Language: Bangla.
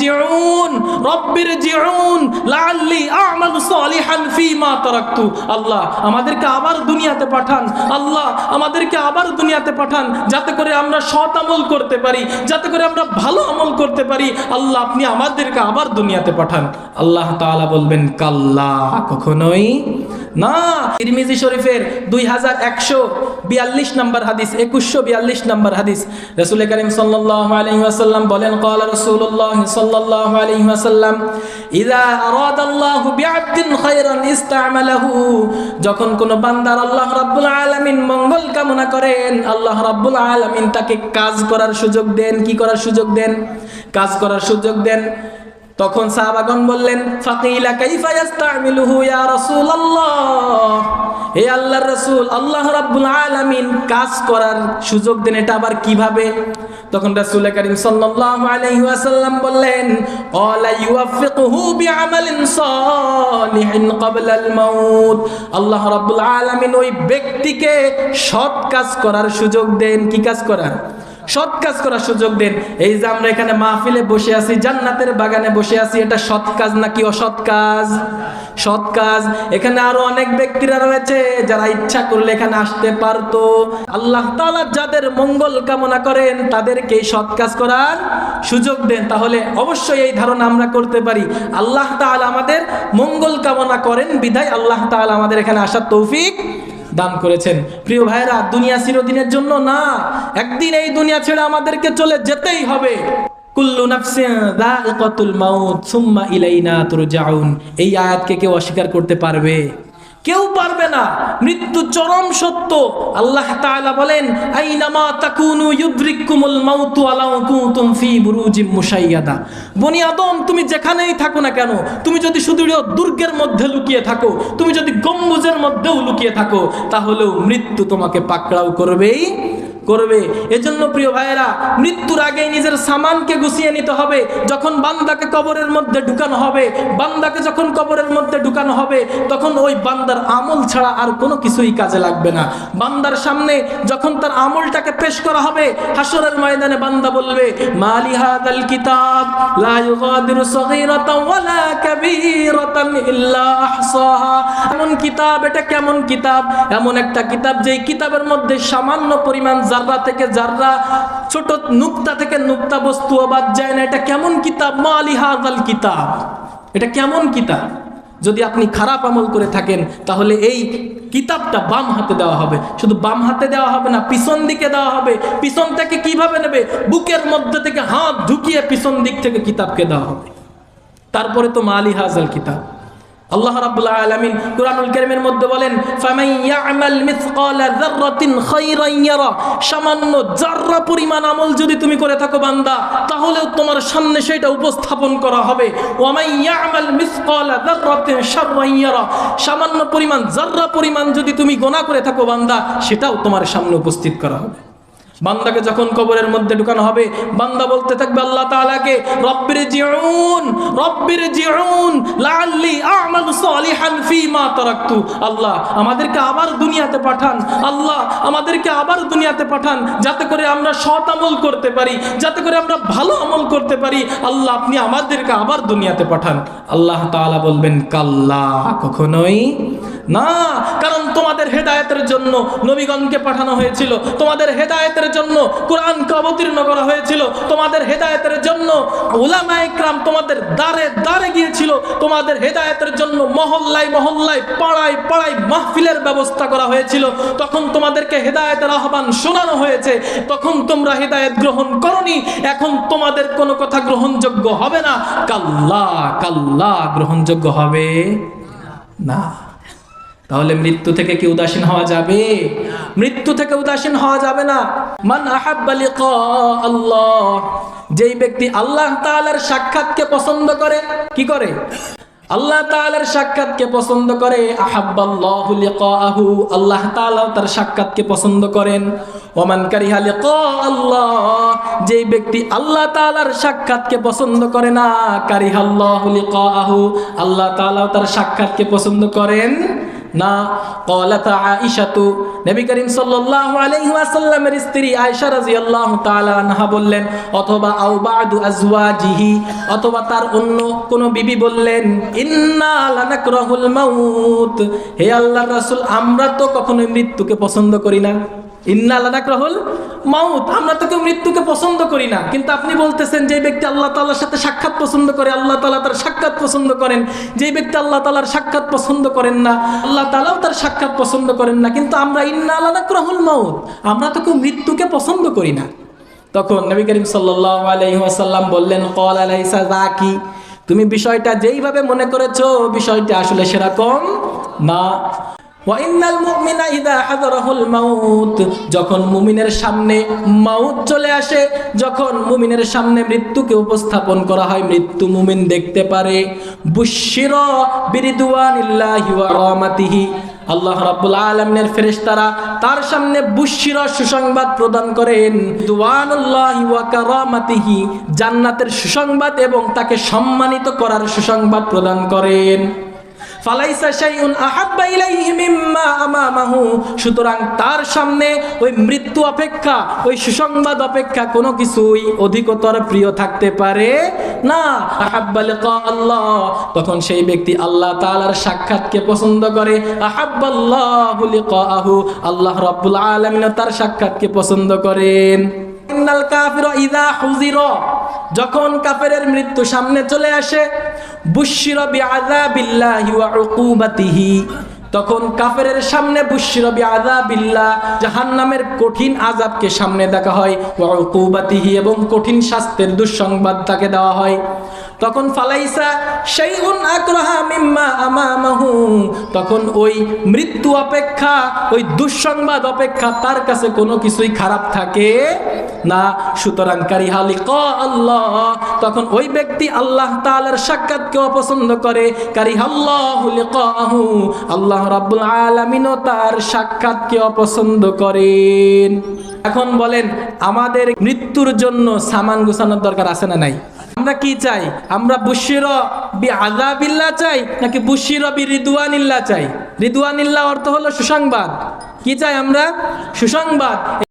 জিউন রব্বির জিউন লাআল্লি আ'মালু সালিহান ফীমা তারাকতু। আল্লাহ, আমাদেরকে আবার দুনিয়াতে পাঠান। আল্লাহ, আমাদেরকে আবার দুনিয়াতে পাঠান, যাতে করে আমরা সৎ আমল করতে পারি, যাতে করে আমরা ভালো আমল করতে পারি। আল্লাহ, আপনি আমাদেরকে আবার দুনিয়াতে পাঠান। আল্লাহ তাআলা বলবেন, কাল্লা, কখনোই না, তিরমিজি শরীফের দুই হাজার একশো বিয়াল্লিশ নম্বর হাদিস, একুশশো বিয়াল্লিশ নম্বর হাদিস। রসুল করিম সাল্লাহ আলহিহাসাল্লাম বলেন কল রসুল্লাহ সাল্লাহ আলহিহাসাল্লাম ইদা আরাদাল্লাহু বিআবদিন খায়রান ইস্তামালাহু যখন কোনো বান্দার আল্লাহ রাব্বুল আলামিন মঙ্গল কামনা করেন, আল্লাহ রাব্বুল আলামিন তাকে কাজ করার সুযোগ দেন। কি করার সুযোগ দেন? কাজ করার সুযোগ দেন। তখন সাহাবাগণ বললেন, ফাকিলা কাইফা ইস্তামিলুহু ইয়া রাসূলুল্লাহ? হে আল্লাহর রাসূল, আল্লাহ রাব্বুল আলামিন কাজ করার সুযোগ দেন, এটা আবার কীভাবে? তখন রাসূল করিম সাল্লাল্লাহু আলাইহি ওয়াসাল্লাম বললেন, ক্বালা ইউফিকুহু বিআমালিন সালিহিন ক্বাবলা আল মাউত। আল্লাহ রাব্বুল আলামিন ওই ব্যক্তিকে সৎ কাজ করার সুযোগ দেন। কি কাজ করার? সৎ কাজ করার সুযোগ দেন। এই যে আমরা এখানে মাহফিলে বসে আছি, জান্নাতের বাগানে বসে আছি, এটা সৎ কাজ নাকি অসৎ কাজ? সৎ কাজ। এখানে আরও অনেক ব্যক্তিরা রয়েছে যারা ইচ্ছা করলে এখানে আসতে পারতো। আল্লাহ তাআলা যাদের মঙ্গল কামনা করেন তাদেরকে সৎ কাজ করার সুযোগ দেন। তাহলে অবশ্যই এই ধারণা আমরা করতে পারি। আল্লাহ তাআলা আমাদের মঙ্গল কামনা করেন বিধায় আল্লাহ তাআলা আমাদের এখানে আসার তৌফিক দান করেছেন। প্রিয় ভাইরা দুনিয়া চিরদিনের জন্য না, একদিন এই দুনিয়া ছেড়ে আমাদেরকে চলে যেতেই হবে। মৃত্যু চরম সত্য। আল্লাহ বলেন তাকুনু মাউতু তুমি যেখানেই থাকো না কেন, তুমি যদি সুদৃঢ় দুর্গের মধ্যে লুকিয়ে থাকো, তুমি যদি গম্বুজের মধ্যেও লুকিয়ে থাকো তাহলেও মৃত্যু তোমাকে পাকড়াও করবেই। করবে। এজন্য প্রিয় ভাইয়েরা, মৃত্যুর আগেই নিজের সামানকে গুছিয়ে নিতে হবে। যখন বান্দাকে কবরের মধ্যে ঢুকানো হবে, বান্দাকে যখন কবরের মধ্যে ঢুকানো হবে, তখন ওই বান্দার আমল ছাড়া আর কোনো কিছুই কাজে লাগবে না। বান্দার সামনে যখন তার আমলটাকে পেশ করা হবে হাসরের ময়দানে বান্দা বলবে, মালি হাদাল কিতাব এমন কিতাব, এটা কেমন কিতাব? এমন একটা কিতাব, যেই কিতাবের মধ্যে সামান্য পরিমাণ জাররা থেকে জাররা ছোট নুক্তা থেকে নুক্তা বস্তু বাদ যায় না, এটা কেমন কিতাব? মালি হাদাল কিতাব। এটা কেমন কিতাব? যদি আপনি খারাপ আমল করে থাকেন, তাহলে এই কিতাবটা বাম হাতে দেওয়া হবে। শুধু বাম হাতে দেওয়া হবে না, পিছন দিকে দেওয়া হবে। পিছন থেকে কীভাবে নেবে? বুকের মধ্যে থেকে হাত ঢুকিয়ে পিছন দিক থেকে কিতাবকে দেওয়া হবে। তারপরে তো মালি হাজাল কিতাব। আল্লাহ রাব্বুল আলামিন কুরআনুল কারীমের মধ্যে বলেন, ফামান ইয়ামাল মিসকালা যাররাতিন খায়রান ইয়ারা সামান্য যাররা পরিমাণ আমল যদি তুমি করে থাকো বান্দা, তাহলেও তোমার সামনে সেটা উপস্থাপন করা হবে। ওয়ামান ইয়ামাল মিসকালা যাররাতিন শাররান ইয়ারা সামান্য পরিমাণ, যাররা পরিমাণ যদি তুমি গুনাহ করে থাকো বান্দা, সেটাও তোমার সামনে উপস্থিত করা হবে। বান্দাকে যখন কবরের মধ্যে ঢুকানো হবে, বান্দা বলতে থাকবে, আল্লাহ তাআলাকে রব্বির জিউন রব্বির জিউন, লাআল্লি আ'মালু সালিহান ফীমা তারাকতু। আল্লাহ, আমাদেরকে আবার দুনিয়াতে পাঠান। আল্লাহ, আমাদেরকে আবার দুনিয়াতে পাঠান, যাতে করে আমরা সৎ আমল করতে পারি, যাতে করে আমরা ভালো আমল করতে পারি। আল্লাহ, আপনি আমাদেরকে আবার দুনিয়াতে পাঠান। আল্লাহ তাআলা বলবেন, কাল্লা কখনোই না, কারণ তোমাদের হেদায়তের জন্য নবীগণকে পাঠানো হয়েছিল। তোমাদের হেদায়তের জন্য কোরআনকে অবতীর্ণ করা হয়েছিল। তোমাদের হেদায়তের জন্য উলামা তোমাদের দ্বারে দ্বারে গিয়েছিল। তোমাদের হেদায়তের জন্য মহল্লায় মহল্লায় পাড়ায় পাড়ায় মাহফিলের ব্যবস্থা করা হয়েছিল। তখন তোমাদেরকে হেদায়তের আহ্বান শোনানো হয়েছে। তখন তোমরা হেদায়েত গ্রহণ করনি। এখন তোমাদের কোনো কথা গ্রহণযোগ্য হবে না। কাল্লা কাল্লা গ্রহণযোগ্য হবে না। তাহলে মৃত্যু থেকে কি উদাসীন হওয়া যাবে? মৃত্যু থেকে উদাসীন হওয়া যাবে না। মান আহাব্বা লিকা আল্লাহ। যেই ব্যক্তি আল্লাহ তাআলার সাক্ষাৎকে পছন্দ করে, কি করে? আল্লাহ তাআলার সাক্ষাৎকে পছন্দ করে আহাব্বাল্লাহু আল্লাহ তাআলা তার সাক্ষাৎকে পছন্দ করেন। ওমান কারিহা লিকা আল্লাহ। যেই ব্যক্তি আল্লাহ তাআলার সাক্ষাৎকে পছন্দ করে না কারিহাল্লাহু লিকাআহু। আল্লাহ তাআলা তার সাক্ষাৎকে পছন্দ করেন। না কলাতা আইসাতু নবী করিম সাল্লাহ আলহিহাসাল্লামের স্ত্রী আয়সা রাজি আল্লাহ আনহা বললেন, অথবা আউবাদু আজওয়া জিহি অথবা তার অন্য কোনো বিবি বললেন, ইন্না লানাকরাহুল মাউত হে আল্লাহ রাসুল, আমরা তো কখনোই মৃত্যুকে পছন্দ করি না। আমরা মৃত্যুকে পছন্দ করি না। কিন্তু আপনি বলতেছেন, যে আল্লাহ তাআলার সাথে সাক্ষাৎ পছন্দ আল্লাহ তাআলা তার সাক্ষাৎ পছন্দ করেন। আল্লাহ তাআলার সাক্ষাৎ পছন্দ করেন না, আল্লাহ তাআলাও তার সাক্ষাৎ পছন্দ করেন না। কিন্তু আমরা আমরা মৃত্যুকে পছন্দ করি না। তখন নবী করিম বললেন তুমি বিষয়টা যেইভাবে মনে করেছ, বিষয়টা আসলে সেরকম না। যখন মুমিনের সামনে মাউত চলে আসে, যখন মুমিনের সামনে মৃত্যুকে উপস্থাপন করা হয়, মৃত্যু মুমিন দেখতে পারে। বুশিরা রাহমাতিহি আল্লাহ রাব্বুল আলামিনের ফেরেশতারা তার সামনে বুশিরা সুসংবাদ প্রদান করেন। দুয়ানুল্লাহি ওয়া কারামাতিহি, জান্নাতের সুসংবাদ এবং তাকে সম্মানিত করার সুসংবাদ প্রদান করেন। ফালাইসা শাইউন আহাব্বা ইলাইহি মিম্মা আমামাহু। সুতরাং তার সামনে ওই মৃত্যু অপেক্ষা, ওই সুসংবাদ অপেক্ষা কোনো কিছুই অধিকতর প্রিয় থাকতে পারে না। আহাব্বা লিকা আল্লাহ। তখন সেই ব্যক্তি আল্লাহ তাআলার সাক্ষাৎকে পছন্দ করে। আহাব্বাল্লাহু লিকাহু আল্লাহ রাব্বুল আলামিন তার সাক্ষাৎকে পছন্দ করেন। ইন্নাল কাফির ইদা হুজির যখন কাফেরের মৃত্যু সামনে চলে আসে তখন কাফেরের সামনে বুশির বিআযাবিল্লাহ জাহান্নামের কঠিন আযাবকে সামনে দেখা হয় এবং কঠিন শাস্তির দুঃসংবাদ তাকে দেওয়া হয়। তখন ফালাইসা শাইউন আকরাহা মিম্মা তখন ওই মৃত্যু অপেক্ষা, ওই দুঃসংবাদ অপেক্ষা তার কাছে কোনো কিছুই খারাপ থাকে না। সুতরাং কারিহা লিকা আল্লাহ। তখন ওই ব্যক্তি আল্লাহ তাআলার সাক্ষাৎকে অপছন্দ করে কারিহাল্লাহু লিকাহু। আল্লাহ রাব্বুল আলামিনও তার সাক্ষাৎকে অপছন্দ করেন। এখন বলেন, আমাদের মৃত্যুর জন্য সামান গুছানোর দরকার আছে না নাই? আমরা কি চাই? আমরা বুশির বি আজাবিল্লা চাই নাকি বুশির বি রিদুয়ানিল্লা চাই? রিদুয়ানিল্লা অর্থ হলো সুসংবাদ। কি চাই আমরা? সুসংবাদ।